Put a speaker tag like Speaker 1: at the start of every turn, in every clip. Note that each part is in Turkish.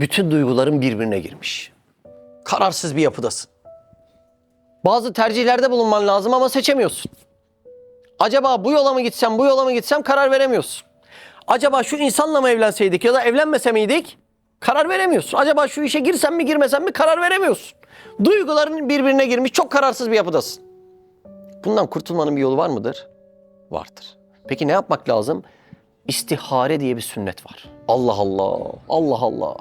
Speaker 1: Bütün duyguların birbirine girmiş. Kararsız bir yapıdasın. Bazı tercihlerde bulunman lazım ama seçemiyorsun. Acaba bu yola mı gitsem, bu yola mı gitsem karar veremiyorsun. Acaba şu insanla mı evlenseydik ya da evlenmese miydik? Karar veremiyorsun. Acaba şu işe girsem mi girmesem mi karar veremiyorsun. Duyguların birbirine girmiş çok kararsız bir yapıdasın. Bundan kurtulmanın bir yolu var mıdır? Vardır. Peki ne yapmak lazım? İstihare diye bir sünnet var. Allah Allah, Allah Allah.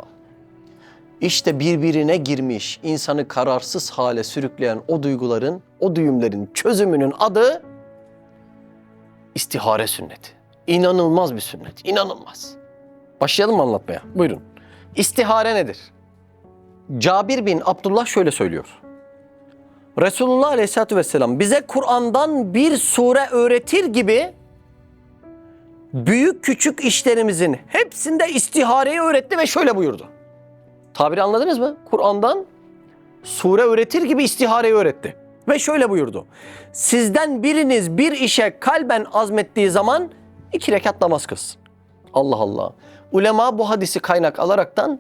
Speaker 1: İşte birbirine girmiş, insanı kararsız hale sürükleyen o duyguların, o düğümlerin çözümünün adı istihare sünneti. İnanılmaz bir sünnet, inanılmaz. Başlayalım mı anlatmaya? Buyurun. İstihare nedir? Cabir bin Abdullah şöyle söylüyor. Resulullah Aleyhisselatü Vesselam bize Kur'an'dan bir sure öğretir gibi büyük küçük işlerimizin hepsinde istihareyi öğretti ve şöyle buyurdu. Tabiri anladınız mı? Kur'an'dan sure öğretir gibi istihareyi öğretti. Ve şöyle buyurdu. Sizden biriniz bir işe kalben azmettiği zaman iki rekat namaz kılsın. Allah Allah. Ulema bu hadisi kaynak alaraktan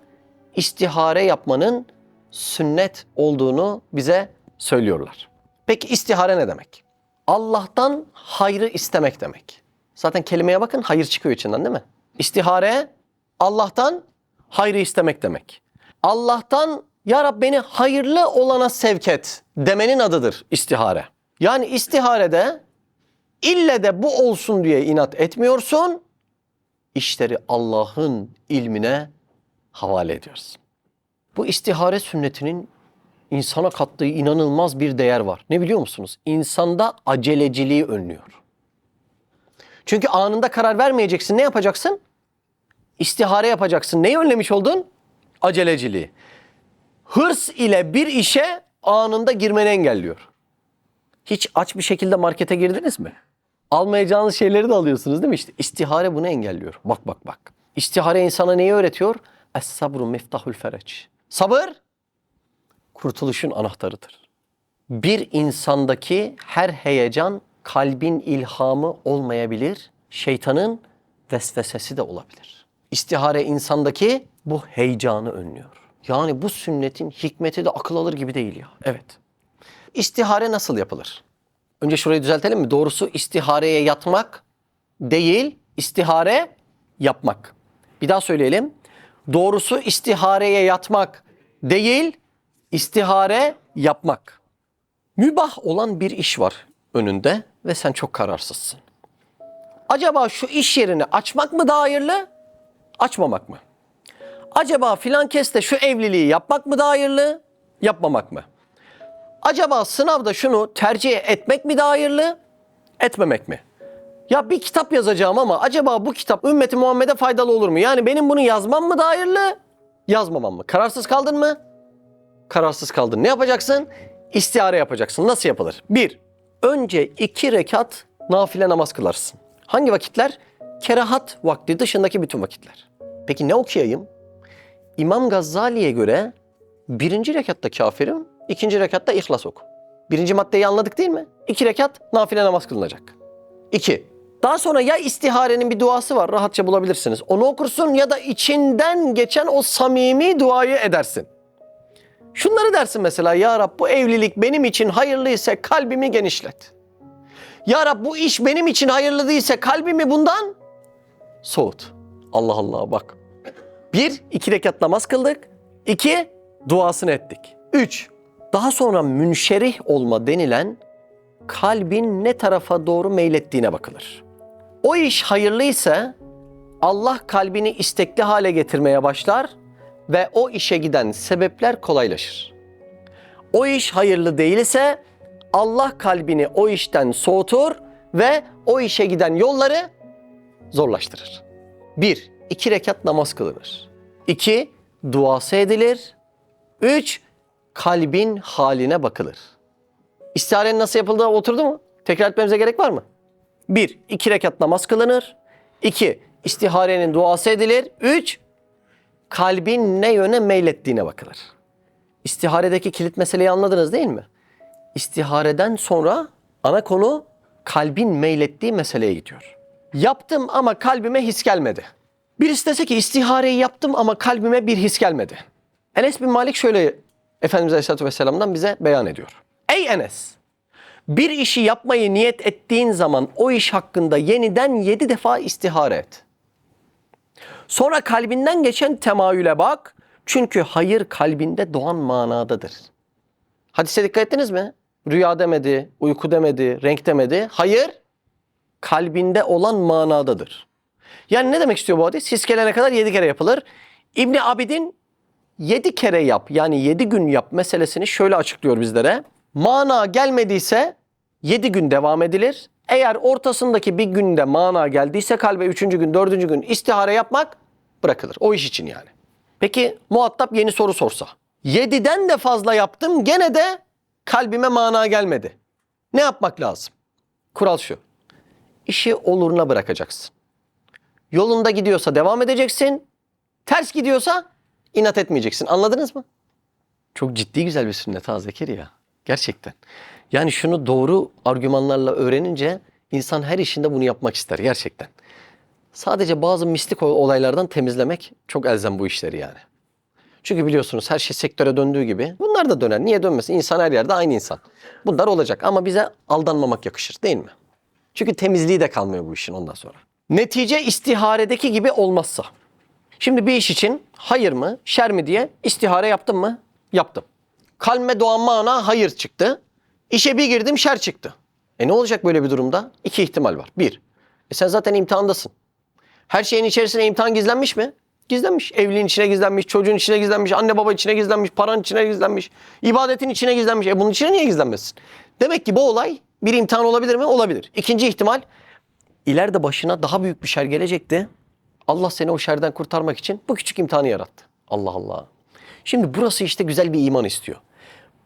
Speaker 1: istihare yapmanın sünnet olduğunu bize söylüyorlar. Peki istihare ne demek? Allah'tan hayrı istemek demek. Zaten kelimeye bakın hayır çıkıyor içinden değil mi? İstihare Allah'tan hayrı istemek demek. Allah'tan ya Rab beni hayırlı olana sevk et demenin adıdır istihare. Yani istiharede ille de bu olsun diye inat etmiyorsun. İşleri Allah'ın ilmine havale ediyorsun. Bu istihare sünnetinin insana kattığı inanılmaz bir değer var. Ne biliyor musunuz? İnsanda aceleciliği önlüyor. Çünkü anında karar vermeyeceksin. Ne yapacaksın? İstihare yapacaksın. Neyi önlemiş oldun? Aceleciliği. Hırs ile bir işe anında girmeni engelliyor. Hiç aç bir şekilde markete girdiniz mi? Almayacağınız şeyleri de alıyorsunuz değil mi? İşte istihare bunu engelliyor. Bak bak bak. İstihare insana neyi öğretiyor? Es-sabru miftahul fereç. Sabır kurtuluşun anahtarıdır. Bir insandaki her heyecan kalbin ilhamı olmayabilir, şeytanın vesvesesi de olabilir. İstihare insandaki bu heyecanı önlüyor. Yani bu sünnetin hikmeti de akıl alır gibi değil ya. Evet. İstihare nasıl yapılır? Önce şurayı düzeltelim mi? Doğrusu istihareye yatmak değil, istihare yapmak. Bir daha söyleyelim. Doğrusu istihareye yatmak değil, istihare yapmak. Mübah olan bir iş var önünde ve sen çok kararsızsın. Acaba şu iş yerini açmak mı daha hayırlı, açmamak mı? Acaba filan keste şu evliliği yapmak mı daha hayırlı, yapmamak mı? Acaba sınavda şunu tercih etmek mi daha hayırlı, etmemek mi? Ya bir kitap yazacağım ama acaba bu kitap ümmeti Muhammed'e faydalı olur mu? Yani benim bunu yazmam mı daha hayırlı, yazmamam mı? Kararsız kaldın mı? Kararsız kaldın. Ne yapacaksın? İstihare yapacaksın. Nasıl yapılır? Bir, önce iki rekat nafile namaz kılarsın. Hangi vakitler? Kerahat vakti dışındaki bütün vakitler. Peki ne okuyayım? İmam Gazali'ye göre birinci rekatta kafirim, ikinci rekatta ihlas oku. Birinci maddeyi anladık değil mi? İki rekat nafile namaz kılınacak. İki. Daha sonra ya istiharenin bir duası var rahatça bulabilirsiniz. Onu okursun ya da içinden geçen o samimi duayı edersin. Şunları dersin mesela Ya Rab bu evlilik benim için hayırlı ise kalbimi genişlet. Ya Rab bu iş benim için hayırlı değilse kalbimi bundan soğut. Allah Allah bak. Bir, iki rekat namaz kıldık. İki, duasını ettik. Üç, daha sonra münşerih olma denilen kalbin ne tarafa doğru meylettiğine bakılır. O iş hayırlıysa Allah kalbini istekli hale getirmeye başlar ve o işe giden sebepler kolaylaşır. O iş hayırlı değilse Allah kalbini o işten soğutur ve o işe giden yolları zorlaştırır. Bir, iki rekat namaz kılınır. İki, duası edilir. Üç, kalbin haline bakılır. İstiharenin nasıl yapıldığı oturdu mu? Tekrar etmemize gerek var mı? Bir, iki rekat namaz kılınır. İki, istiharenin duası edilir. Üç, kalbin ne yöne meylettiğine bakılır. İstiharedeki kilit meseleyi anladınız değil mi? İstihareden sonra ana konu kalbin meylettiği meseleye gidiyor. Yaptım ama kalbime his gelmedi. Birisi dese ki istihareyi yaptım ama kalbime bir his gelmedi. Enes bin Malik şöyle Efendimiz Aleyhisselatü Vesselam'dan bize beyan ediyor. Ey Enes! Bir işi yapmayı niyet ettiğin zaman o iş hakkında yeniden yedi defa istihare et. Sonra kalbinden geçen temayüle bak. Çünkü hayır kalbinde doğan manadadır. Hadise dikkat ettiniz mi? Rüya demedi, uyku demedi, renk demedi. Hayır, kalbinde olan manadadır. Yani ne demek istiyor bu hadis? His gelene kadar yedi kere yapılır. İbni Abidin yedi kere yap yani yedi gün yap meselesini şöyle açıklıyor bizlere. Mana gelmediyse yedi gün devam edilir. Eğer ortasındaki bir günde mana geldiyse kalbe üçüncü gün, dördüncü gün istihare yapmak bırakılır. O iş için yani. Peki muhatap yeni soru sorsa. Yediden de fazla yaptım gene de kalbime mana gelmedi. Ne yapmak lazım? Kural şu. İşi oluruna bırakacaksın. Yolunda gidiyorsa devam edeceksin. Ters gidiyorsa inat etmeyeceksin. Anladınız mı? Çok ciddi güzel bir sünnet ha Zekeriya. Gerçekten. Yani şunu doğru argümanlarla öğrenince insan her işinde bunu yapmak ister gerçekten. Sadece bazı mistik olaylardan temizlemek çok elzem bu işleri yani. Çünkü biliyorsunuz her şey sektöre döndüğü gibi bunlar da döner. Niye dönmesin? İnsan her yerde aynı insan. Bunlar olacak ama bize aldanmamak yakışır değil mi? Çünkü temizliği de kalmıyor bu işin ondan sonra. Netice istiharedeki gibi olmazsa. Şimdi bir iş için hayır mı, şer mi diye istihare yaptım mı? Yaptım. Kalme doğan mana hayır çıktı. İşe bir girdim şer çıktı. E ne olacak böyle bir durumda? İki ihtimal var. Bir, e sen zaten imtihandasın. Her şeyin içerisine imtihan gizlenmiş mi? Gizlenmiş. Evliliğin içine gizlenmiş, çocuğun içine gizlenmiş, anne baba içine gizlenmiş, paranın içine gizlenmiş, ibadetin içine gizlenmiş. E bunun içine niye gizlenmesin? Demek ki bu olay bir imtihan olabilir mi? Olabilir. İkinci ihtimal, ileride başına daha büyük bir şer gelecekti. Allah seni o şerden kurtarmak için bu küçük imtihanı yarattı. Allah Allah. Şimdi burası işte güzel bir iman istiyor.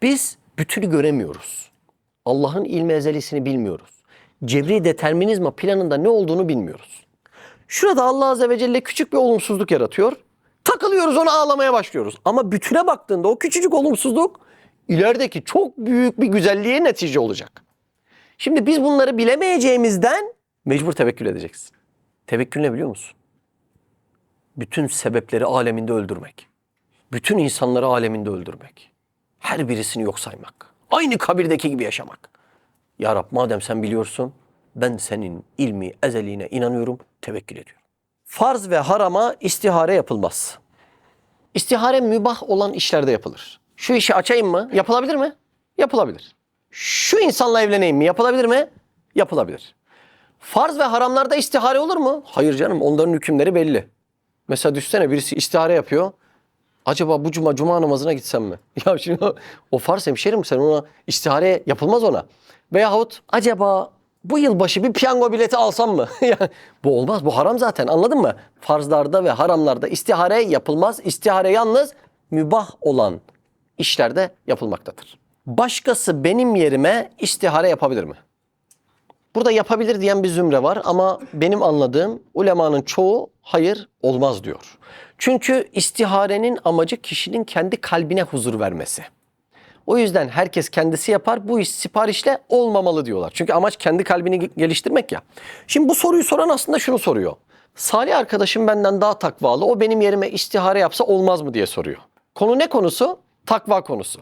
Speaker 1: Biz bütünü göremiyoruz. Allah'ın ilmi ezelisini bilmiyoruz. Cebri determinizma planında ne olduğunu bilmiyoruz. Şurada Allah Azze ve Celle küçük bir olumsuzluk yaratıyor. Takılıyoruz ona ağlamaya başlıyoruz. Ama bütüne baktığında o küçücük olumsuzluk ilerideki çok büyük bir güzelliğe netice olacak. Şimdi biz bunları bilemeyeceğimizden mecbur tevekkül edeceksin. Tevekkül ne biliyor musun? Bütün sebepleri aleminde öldürmek. Bütün insanları aleminde öldürmek. Her birisini yok saymak. Aynı kabirdeki gibi yaşamak. Ya Rab madem sen biliyorsun ben senin ilmi ezeliğine inanıyorum, tevekkül ediyorum. Farz ve harama istihare yapılmaz. İstihare mübah olan işlerde yapılır. Şu işi açayım mı? Yapılabilir mi? Yapılabilir. Şu insanla evleneyim mi? Yapılabilir mi? Yapılabilir. Farz ve haramlarda istihare olur mu? Hayır canım onların hükümleri belli. Mesela düşsene birisi istihare yapıyor. Acaba bu cuma cuma namazına gitsem mi? Ya şimdi o, o farz hemşerim sen ona istihare yapılmaz ona. Veyahut acaba bu yılbaşı bir piyango bileti alsam mı? Bu olmaz bu haram zaten anladın mı? Farzlarda ve haramlarda istihare yapılmaz. İstihare yalnız mübah olan işlerde yapılmaktadır. Başkası benim yerime istihare yapabilir mi? Burada yapabilir diyen bir zümre var ama benim anladığım ulemanın çoğu hayır olmaz diyor. Çünkü istiharenin amacı kişinin kendi kalbine huzur vermesi. O yüzden herkes kendisi yapar. Bu iş siparişle olmamalı diyorlar. Çünkü amaç kendi kalbini geliştirmek ya. Şimdi bu soruyu soran aslında şunu soruyor. Salih arkadaşım benden daha takvalı. O benim yerime istihare yapsa olmaz mı diye soruyor. Konu ne konusu? Takva konusu.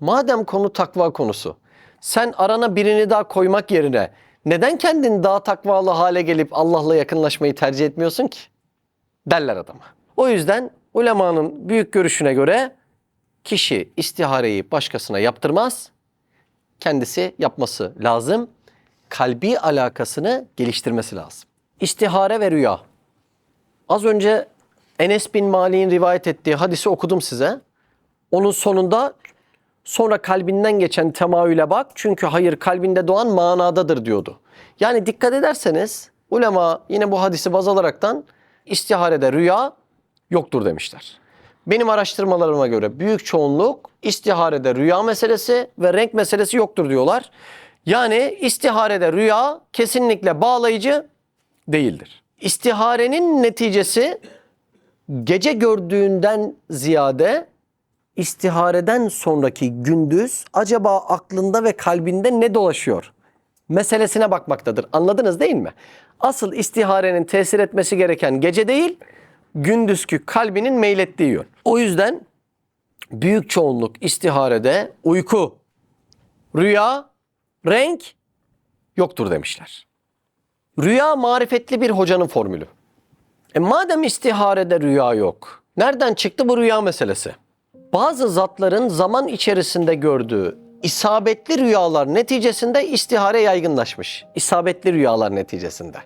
Speaker 1: Madem konu takva konusu. Sen arana birini daha koymak yerine neden kendini daha takvalı hale gelip Allah'la yakınlaşmayı tercih etmiyorsun ki? Derler adama. O yüzden ulemanın büyük görüşüne göre kişi istihareyi başkasına yaptırmaz. Kendisi yapması lazım. Kalbi alakasını geliştirmesi lazım. İstihare ve rüya. Az önce Enes bin Malik'in rivayet ettiği hadisi okudum size. Onun sonunda sonra kalbinden geçen temayüle bak çünkü hayır kalbinde doğan manadadır diyordu. Yani dikkat ederseniz ulema yine bu hadisi baz alaraktan istiharede rüya yoktur demişler. Benim araştırmalarıma göre büyük çoğunluk istiharede rüya meselesi ve renk meselesi yoktur diyorlar. Yani istiharede rüya kesinlikle bağlayıcı değildir. İstiharenin neticesi gece gördüğünden ziyade istihareden sonraki gündüz acaba aklında ve kalbinde ne dolaşıyor? meselesine bakmaktadır. Anladınız değil mi? Asıl istiharenin tesir etmesi gereken gece değil, gündüzkü kalbinin meylettiği yön. O yüzden büyük çoğunluk istiharede uyku, rüya, renk yoktur demişler. Rüya marifetli bir hocanın formülü. E madem istiharede rüya yok, nereden çıktı bu rüya meselesi? Bazı zatların zaman içerisinde gördüğü isabetli rüyalar neticesinde istihare yaygınlaşmış. İsabetli rüyalar neticesinde.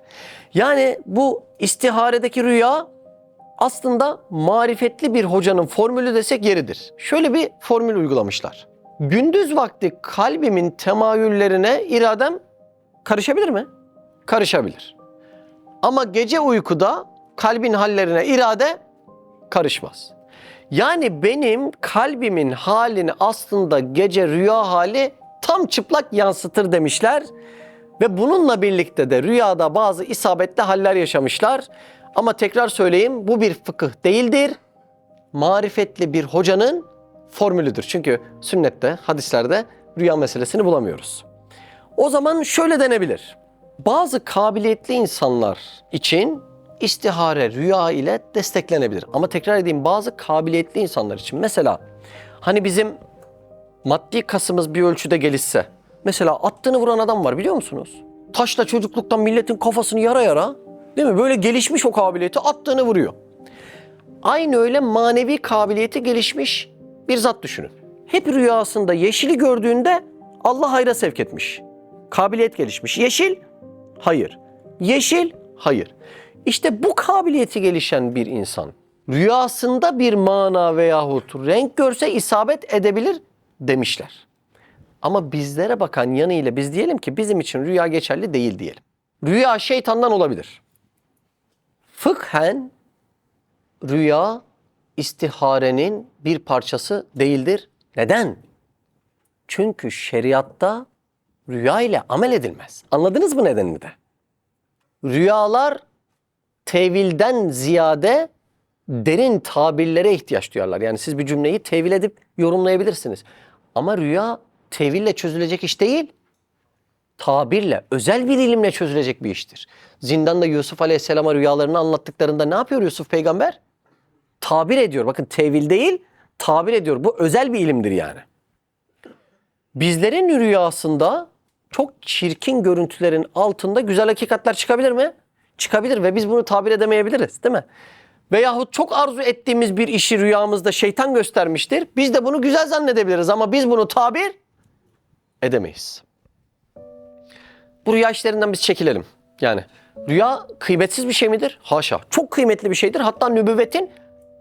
Speaker 1: Yani bu istiharedeki rüya aslında marifetli bir hocanın formülü desek yeridir. Şöyle bir formül uygulamışlar. Gündüz vakti kalbimin temayüllerine iradem karışabilir mi? Karışabilir. Ama gece uykuda kalbin hallerine irade karışmaz. Yani benim kalbimin halini aslında gece rüya hali tam çıplak yansıtır demişler. Ve bununla birlikte de rüyada bazı isabetli haller yaşamışlar. Ama tekrar söyleyeyim bu bir fıkıh değildir. Marifetli bir hocanın formülüdür. Çünkü sünnette, hadislerde rüya meselesini bulamıyoruz. O zaman şöyle denebilir. Bazı kabiliyetli insanlar için istihare rüya ile desteklenebilir. Ama tekrar edeyim bazı kabiliyetli insanlar için. Mesela hani bizim maddi kasımız bir ölçüde gelişse. Mesela attığını vuran adam var biliyor musunuz? Taşla çocukluktan milletin kafasını yara yara değil mi? Böyle gelişmiş o kabiliyeti attığını vuruyor. Aynı öyle manevi kabiliyeti gelişmiş bir zat düşünün. Hep rüyasında yeşili gördüğünde Allah hayra sevk etmiş. Kabiliyet gelişmiş. Yeşil, hayır. Yeşil, hayır. İşte bu kabiliyeti gelişen bir insan rüyasında bir mana veyahut renk görse isabet edebilir demişler. Ama bizlere bakan yanıyla biz diyelim ki bizim için rüya geçerli değil diyelim. Rüya şeytandan olabilir. Fıkhen rüya istiharenin bir parçası değildir. Neden? Çünkü şeriatta rüya ile amel edilmez. Anladınız mı nedenini de? Rüyalar tevilden ziyade derin tabirlere ihtiyaç duyarlar. Yani siz bir cümleyi tevil edip yorumlayabilirsiniz. Ama rüya teville çözülecek iş değil. Tabirle, özel bir ilimle çözülecek bir iştir. Zindanda Yusuf Aleyhisselam'a rüyalarını anlattıklarında ne yapıyor Yusuf peygamber? Tabir ediyor. Bakın tevil değil, tabir ediyor. Bu özel bir ilimdir yani. Bizlerin rüyasında çok çirkin görüntülerin altında güzel hakikatler çıkabilir mi? Çıkabilir ve biz bunu tabir edemeyebiliriz değil mi? Veyahut çok arzu ettiğimiz bir işi rüyamızda şeytan göstermiştir. Biz de bunu güzel zannedebiliriz ama biz bunu tabir edemeyiz. Bu rüya işlerinden biz çekilelim. Yani rüya kıymetsiz bir şey midir? Haşa. Çok kıymetli bir şeydir. Hatta nübüvvetin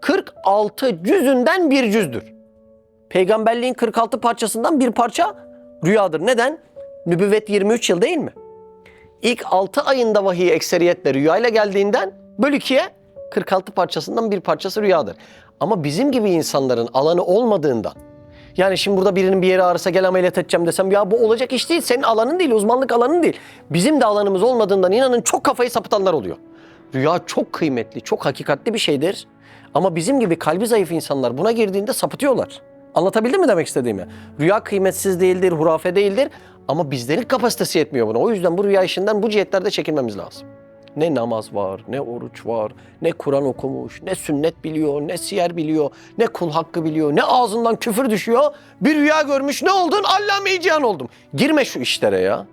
Speaker 1: 46 cüzünden bir cüzdür. Peygamberliğin 46 parçasından bir parça rüyadır. Neden? Nübüvvet 23 yıl değil mi? İlk 6 ayında vahiy ekseriyetle rüyayla geldiğinden böl 2'ye 46 parçasından bir parçası rüyadır. Ama bizim gibi insanların alanı olmadığından yani şimdi burada birinin bir yeri ağrısa gel ameliyat edeceğim desem ya bu olacak iş değil. Senin alanın değil, uzmanlık alanın değil. Bizim de alanımız olmadığından inanın çok kafayı sapıtanlar oluyor. Rüya çok kıymetli, çok hakikatli bir şeydir. Ama bizim gibi kalbi zayıf insanlar buna girdiğinde sapıtıyorlar. Anlatabildim mi demek istediğimi? Rüya kıymetsiz değildir, hurafe değildir ama bizlerin kapasitesi yetmiyor buna. O yüzden bu rüya işinden bu cihetlerde çekilmemiz lazım. Ne namaz var, ne oruç var, ne Kur'an okumuş, ne sünnet biliyor, ne siyer biliyor, ne kul hakkı biliyor, ne ağzından küfür düşüyor. Bir rüya görmüş ne oldun? Allame-i oldum. Girme şu işlere ya.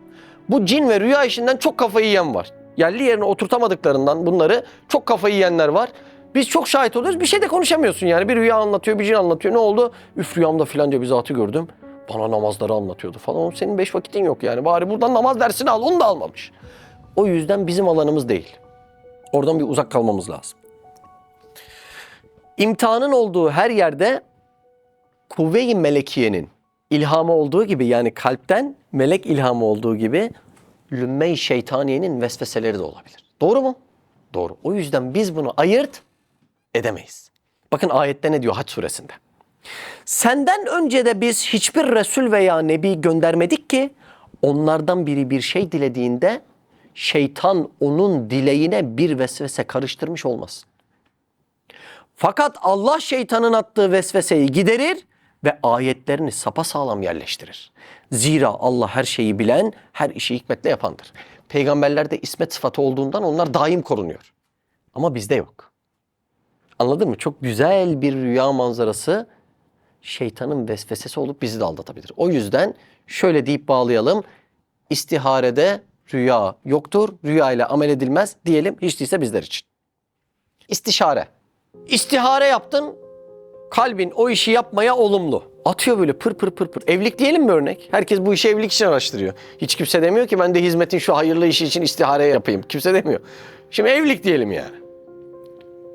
Speaker 1: Bu cin ve rüya işinden çok kafayı yiyen var. Yerli yerine oturtamadıklarından bunları çok kafayı yiyenler var. Biz çok şahit oluyoruz. Bir şey de konuşamıyorsun yani. Bir rüya anlatıyor, bir cin anlatıyor. Ne oldu? Üf rüyamda filanca bir zatı gördüm. Bana namazları anlatıyordu falan. Oğlum senin beş vakitin yok yani. Bari buradan namaz dersini al. Onu da almamış. O yüzden bizim alanımız değil. Oradan bir uzak kalmamız lazım. İmtihanın olduğu her yerde kuvve-i melekiyenin ilhamı olduğu gibi yani kalpten melek ilhamı olduğu gibi lümme-i şeytaniyenin vesveseleri de olabilir. Doğru mu? Doğru. O yüzden biz bunu ayırt edemeyiz. Bakın ayette ne diyor Haç suresinde? Senden önce de biz hiçbir Resul veya Nebi göndermedik ki onlardan biri bir şey dilediğinde şeytan onun dileğine bir vesvese karıştırmış olmasın. Fakat Allah şeytanın attığı vesveseyi giderir ve ayetlerini sapasağlam yerleştirir. Zira Allah her şeyi bilen, her işi hikmetle yapandır. Peygamberlerde ismet sıfatı olduğundan onlar daim korunuyor. Ama bizde yok. Anladın mı? Çok güzel bir rüya manzarası şeytanın vesvesesi olup bizi de aldatabilir. O yüzden şöyle deyip bağlayalım. İstiharede rüya yoktur, rüya ile amel edilmez diyelim hiç değilse bizler için. İstişare. İstihare yaptın, kalbin o işi yapmaya olumlu. Atıyor böyle pır pır pır pır. Evlilik diyelim mi örnek? Herkes bu işi evlilik için araştırıyor. Hiç kimse demiyor ki ben de hizmetin şu hayırlı işi için istihare yapayım. Kimse demiyor. Şimdi evlilik diyelim yani.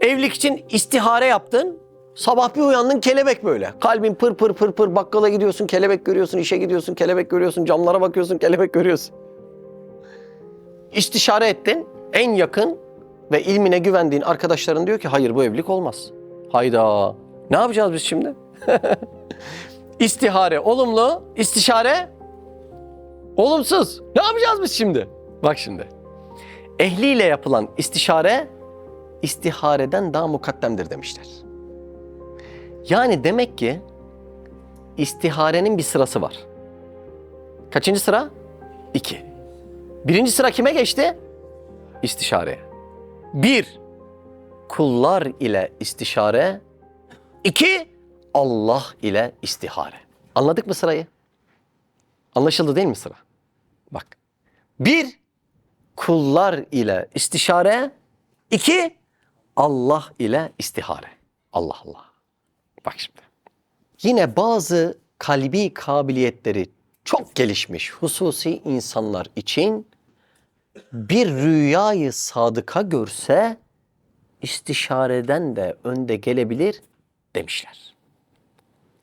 Speaker 1: Evlilik için istihare yaptın. Sabah bir uyandın kelebek böyle. Kalbin pır pır pır pır bakkala gidiyorsun kelebek görüyorsun, işe gidiyorsun kelebek görüyorsun, camlara bakıyorsun kelebek görüyorsun. İstişare ettin. En yakın ve ilmine güvendiğin arkadaşların diyor ki hayır bu evlilik olmaz. Hayda. Ne yapacağız biz şimdi? İstihare olumlu, istişare olumsuz. Ne yapacağız biz şimdi? Bak şimdi. Ehliyle yapılan istişare istihareden daha mukaddemdir demişler. Yani demek ki istiharenin bir sırası var. Kaçıncı sıra? İki. Birinci sıra kime geçti? İstişareye. Bir, kullar ile istişare. İki, Allah ile istihare. Anladık mı sırayı? Anlaşıldı değil mi sıra? Bak. Bir, kullar ile istişare. İki, Allah ile istihare. Allah Allah. Bak şimdi. Yine bazı kalbi kabiliyetleri çok gelişmiş hususi insanlar için bir rüyayı sadıka görse istişareden de önde gelebilir demişler.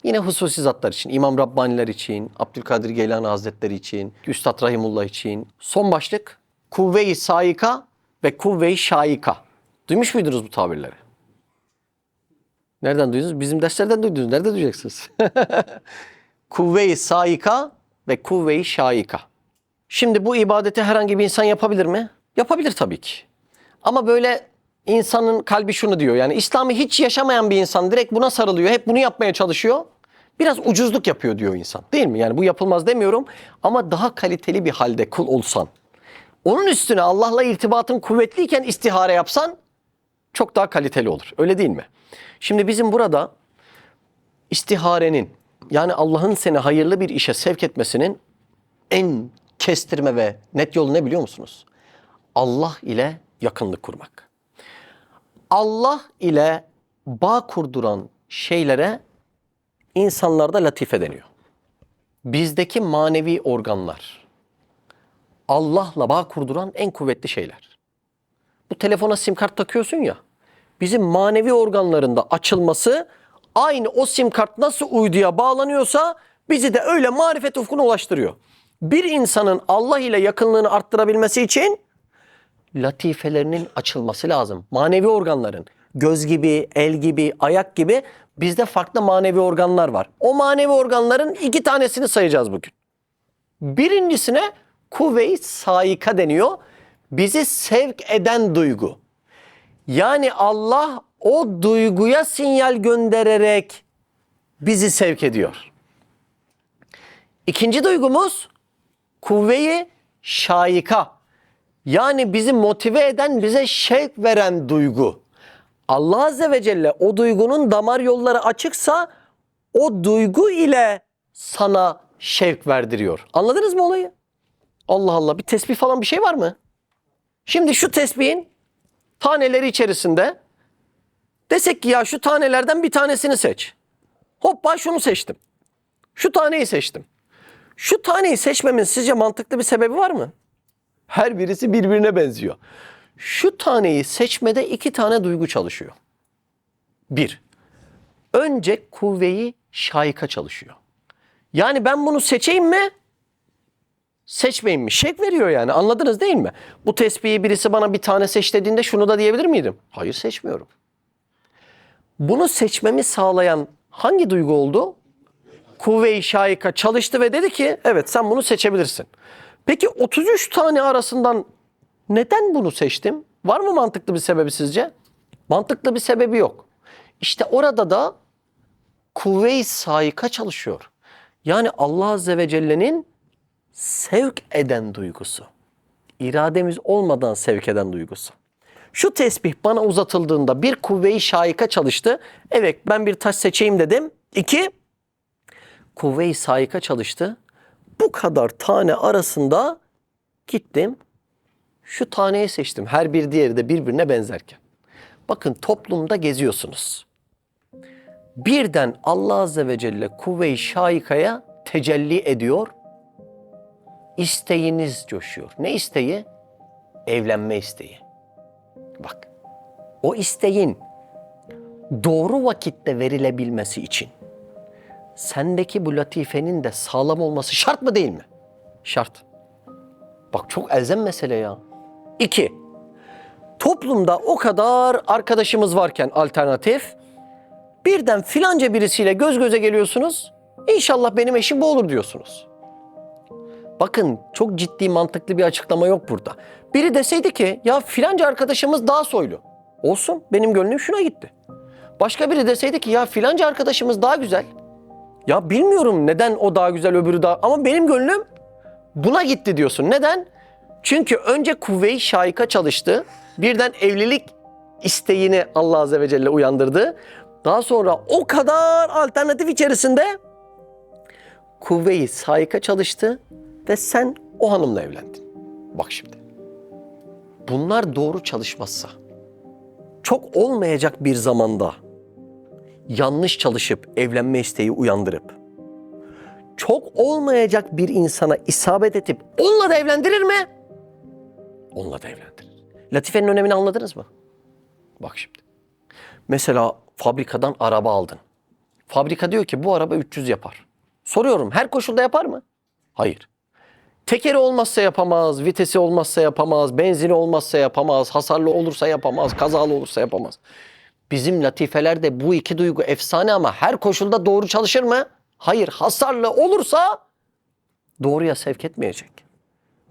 Speaker 1: Yine hususi zatlar için, İmam Rabbaniler için, Abdülkadir Geylani Hazretleri için, Üstad Rahimullah için. Son başlık kuvve-i saika ve kuvve-i şaika. Duymuş muydunuz bu tabirleri? Nereden duydunuz? Bizim derslerden duydunuz. Nerede duyacaksınız? kuvve-i saika ve kuvve-i şaika. Şimdi bu ibadeti herhangi bir insan yapabilir mi? Yapabilir tabii ki. Ama böyle insanın kalbi şunu diyor. Yani İslam'ı hiç yaşamayan bir insan direkt buna sarılıyor. Hep bunu yapmaya çalışıyor. Biraz ucuzluk yapıyor diyor insan. Değil mi? Yani bu yapılmaz demiyorum. Ama daha kaliteli bir halde kul olsan. Onun üstüne Allah'la irtibatın kuvvetliyken istihare yapsan çok daha kaliteli olur. Öyle değil mi? Şimdi bizim burada istiharenin yani Allah'ın seni hayırlı bir işe sevk etmesinin en kestirme ve net yolu ne biliyor musunuz? Allah ile yakınlık kurmak. Allah ile bağ kurduran şeylere insanlarda latife deniyor. Bizdeki manevi organlar Allah'la bağ kurduran en kuvvetli şeyler. Bu telefona sim kart takıyorsun ya. Bizim manevi organlarında açılması aynı o sim kart nasıl uyduya bağlanıyorsa bizi de öyle marifet ufkuna ulaştırıyor. Bir insanın Allah ile yakınlığını arttırabilmesi için latifelerinin açılması lazım. Manevi organların göz gibi, el gibi, ayak gibi bizde farklı manevi organlar var. O manevi organların iki tanesini sayacağız bugün. Birincisine kuvve-i saika deniyor. Bizi sevk eden duygu. Yani Allah o duyguya sinyal göndererek bizi sevk ediyor. İkinci duygumuz kuvve-i şaika. Yani bizi motive eden, bize şevk veren duygu. Allah Azze ve Celle o duygunun damar yolları açıksa o duygu ile sana şevk verdiriyor. Anladınız mı olayı? Allah Allah bir tesbih falan bir şey var mı? Şimdi şu tesbihin taneleri içerisinde desek ki ya şu tanelerden bir tanesini seç. Hoppa şunu seçtim. Şu taneyi seçtim. Şu taneyi seçmemin sizce mantıklı bir sebebi var mı? Her birisi birbirine benziyor. Şu taneyi seçmede iki tane duygu çalışıyor. Bir, önce kuvveyi şayka çalışıyor. Yani ben bunu seçeyim mi? Seçmeyeyim mi? Şek veriyor yani anladınız değil mi? Bu tesbihi birisi bana bir tane seç dediğinde şunu da diyebilir miydim? Hayır seçmiyorum. Bunu seçmemi sağlayan hangi duygu oldu? Kuvve-i şayika çalıştı ve dedi ki evet sen bunu seçebilirsin. Peki 33 tane arasından neden bunu seçtim? Var mı mantıklı bir sebebi sizce? Mantıklı bir sebebi yok. İşte orada da kuvve-i saika çalışıyor. Yani Allah Azze ve Celle'nin sevk eden duygusu. İrademiz olmadan sevk eden duygusu. Şu tesbih bana uzatıldığında bir kuvve-i şaika çalıştı. Evet ben bir taş seçeyim dedim. İki, kuvve-i saika çalıştı. Bu kadar tane arasında gittim. Şu taneyi seçtim. Her bir diğeri de birbirine benzerken. Bakın toplumda geziyorsunuz. Birden Allah Azze ve Celle kuvve-i şaikaya tecelli ediyor. İsteğiniz coşuyor. Ne isteği? Evlenme isteği. Bak. O isteğin doğru vakitte verilebilmesi için sendeki bu latifenin de sağlam olması şart mı değil mi? Şart. Bak çok elzem mesele ya. İki, toplumda o kadar arkadaşımız varken alternatif, birden filanca birisiyle göz göze geliyorsunuz. İnşallah benim eşim bu olur diyorsunuz. Bakın çok ciddi mantıklı bir açıklama yok burada. Biri deseydi ki ya filanca arkadaşımız daha soylu. Olsun benim gönlüm şuna gitti. Başka biri deseydi ki ya filanca arkadaşımız daha güzel. Ya bilmiyorum neden o daha güzel öbürü daha ama benim gönlüm buna gitti diyorsun. Neden? Çünkü önce kuvve-i şaika çalıştı. Birden evlilik isteğini Allah Azze ve Celle uyandırdı. Daha sonra o kadar alternatif içerisinde kuvve-i saika çalıştı ve sen o hanımla evlendin. Bak şimdi. Bunlar doğru çalışmazsa çok olmayacak bir zamanda yanlış çalışıp evlenme isteği uyandırıp çok olmayacak bir insana isabet edip onunla da evlendirir mi? Onunla da evlendirir. Latifenin önemini anladınız mı? Bak şimdi. Mesela fabrikadan araba aldın. Fabrika diyor ki bu araba 300 yapar. Soruyorum her koşulda yapar mı? Hayır. Tekeri olmazsa yapamaz, vitesi olmazsa yapamaz, benzini olmazsa yapamaz, hasarlı olursa yapamaz, kazalı olursa yapamaz. Bizim latifelerde bu iki duygu efsane ama her koşulda doğru çalışır mı? Hayır. Hasarlı olursa doğruya sevk etmeyecek.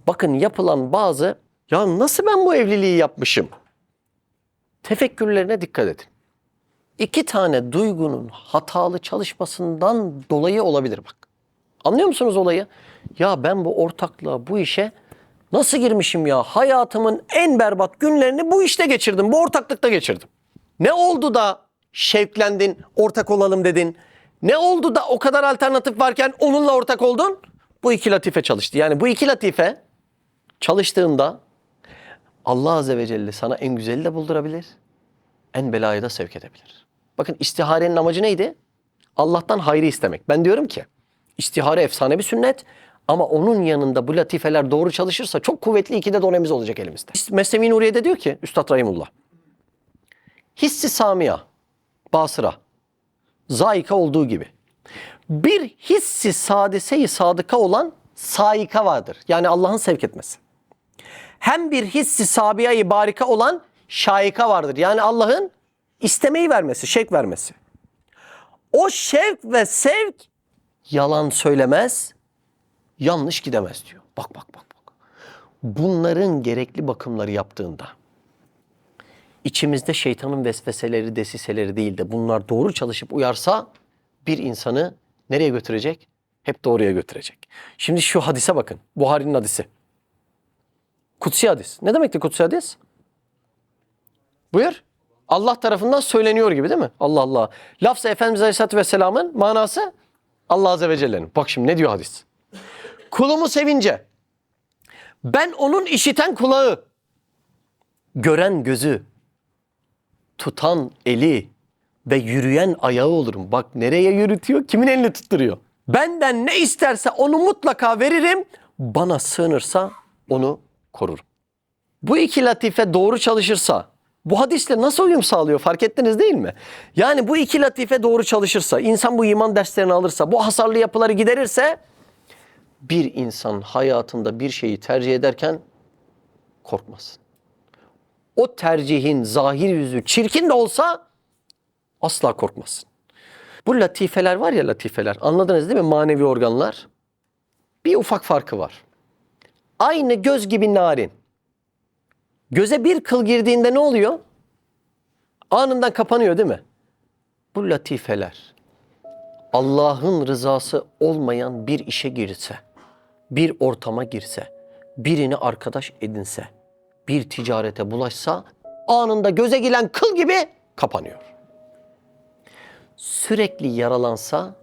Speaker 1: Bakın yapılan bazı ya nasıl ben bu evliliği yapmışım? Tefekkürlerine dikkat edin. İki tane duygunun hatalı çalışmasından dolayı olabilir bak. Anlıyor musunuz olayı? Ya ben bu ortaklığa, bu işe nasıl girmişim ya? Hayatımın en berbat günlerini bu işte geçirdim, bu ortaklıkta geçirdim. Ne oldu da şevklendin, ortak olalım dedin? Ne oldu da o kadar alternatif varken onunla ortak oldun? Bu iki latife çalıştı. Yani bu iki latife çalıştığında Allah Azze ve Celle sana en güzeli de buldurabilir, en belayı da sevk edebilir. Bakın istiharenin amacı neydi? Allah'tan hayrı istemek. Ben diyorum ki istihare efsane bir sünnet ama onun yanında bu latifeler doğru çalışırsa çok kuvvetli iki de donemiz olacak elimizde. Mesnevi Nuriye'de diyor ki Üstad Rahimullah. Hissi samiya, basıra, zaika olduğu gibi. Bir hissi sadise-i sadıka olan saika vardır. Yani Allah'ın sevk etmesi. Hem bir hissi sabiye-i barika olan şaika vardır. Yani Allah'ın istemeyi vermesi, şevk vermesi. O şevk ve sevk yalan söylemez, yanlış gidemez diyor. Bak bak bak bak. Bunların gerekli bakımları yaptığında içimizde şeytanın vesveseleri, desiseleri değil de bunlar doğru çalışıp uyarsa bir insanı nereye götürecek? Hep doğruya götürecek. Şimdi şu hadise bakın. Buhari'nin hadisi. Kutsi hadis. Ne demekti kutsi hadis? Buyur. Allah tarafından söyleniyor gibi değil mi? Allah Allah. Lafz-ı Efendimiz Aleyhisselatü Vesselam'ın manası Allah Azze ve Celle'nin. Bak şimdi ne diyor hadis? Kulumu sevince ben onun işiten kulağı, gören gözü, tutan eli ve yürüyen ayağı olurum. Bak nereye yürütüyor? Kimin elini tutturuyor? Benden ne isterse onu mutlaka veririm. Bana sığınırsa onu korurum. Bu iki latife doğru çalışırsa bu hadisle nasıl uyum sağlıyor fark ettiniz değil mi? Yani bu iki latife doğru çalışırsa, insan bu iman derslerini alırsa, bu hasarlı yapıları giderirse bir insan hayatında bir şeyi tercih ederken korkmasın. O tercihin zahir yüzü çirkin de olsa asla korkmasın. Bu latifeler var ya latifeler anladınız değil mi manevi organlar? Bir ufak farkı var. Aynı göz gibi narin. Göze bir kıl girdiğinde ne oluyor? Anından kapanıyor değil mi? Bu latifeler Allah'ın rızası olmayan bir işe girse, bir ortama girse, birini arkadaş edinse, bir ticarete bulaşsa anında göze giren kıl gibi kapanıyor. Sürekli yaralansa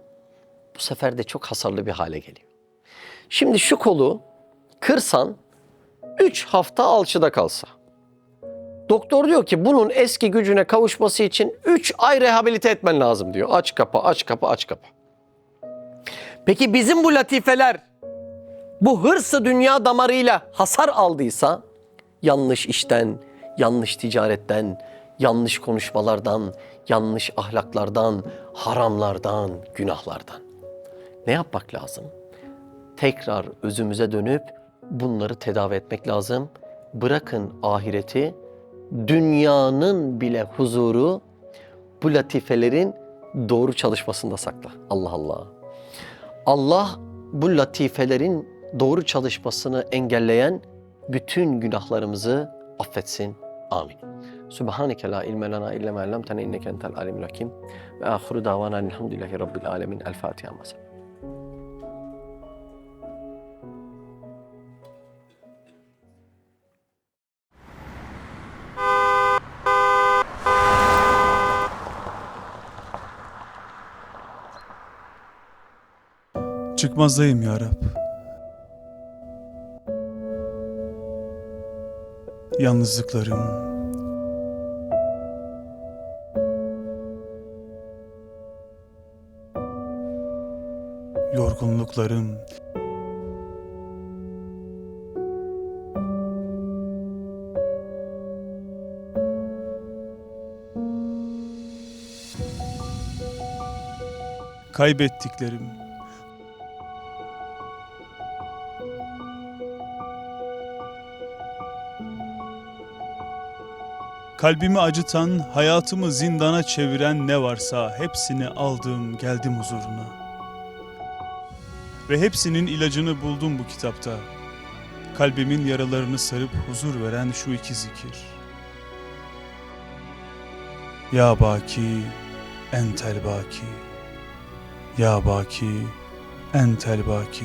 Speaker 1: bu sefer de çok hasarlı bir hale geliyor. Şimdi şu kolu kırsan 3 hafta alçıda kalsa. Doktor diyor ki bunun eski gücüne kavuşması için 3 ay rehabilite etmen lazım diyor. Aç kapa, aç kapa, aç kapa. Peki bizim bu latifeler bu hırsı dünya damarıyla hasar aldıysa yanlış işten, yanlış ticaretten, yanlış konuşmalardan, yanlış ahlaklardan, haramlardan, günahlardan. Ne yapmak lazım? Tekrar özümüze dönüp bunları tedavi etmek lazım. Bırakın ahireti, dünyanın bile huzuru bu latifelerin doğru çalışmasında sakla. Allah Allah. Allah bu latifelerin doğru çalışmasını engelleyen bütün günahlarımızı affetsin. Amin. Subhaneke la ilme lena illa ma allamtena inneke entel alimul hakim. Ve ahiru davana elhamdülillahi rabbil alemin. El Fatiha. Mesela.
Speaker 2: Çıkmazdayım ya Rab. Yalnızlıklarım, yorgunluklarım, kaybettiklerim, Kalbimi acıtan, hayatımı zindana çeviren ne varsa hepsini aldım, geldim huzuruna. Ve hepsinin ilacını buldum bu kitapta. Kalbimin yaralarını sarıp huzur veren şu iki zikir. Ya Baki, entel baki. Ya Baki, entel baki.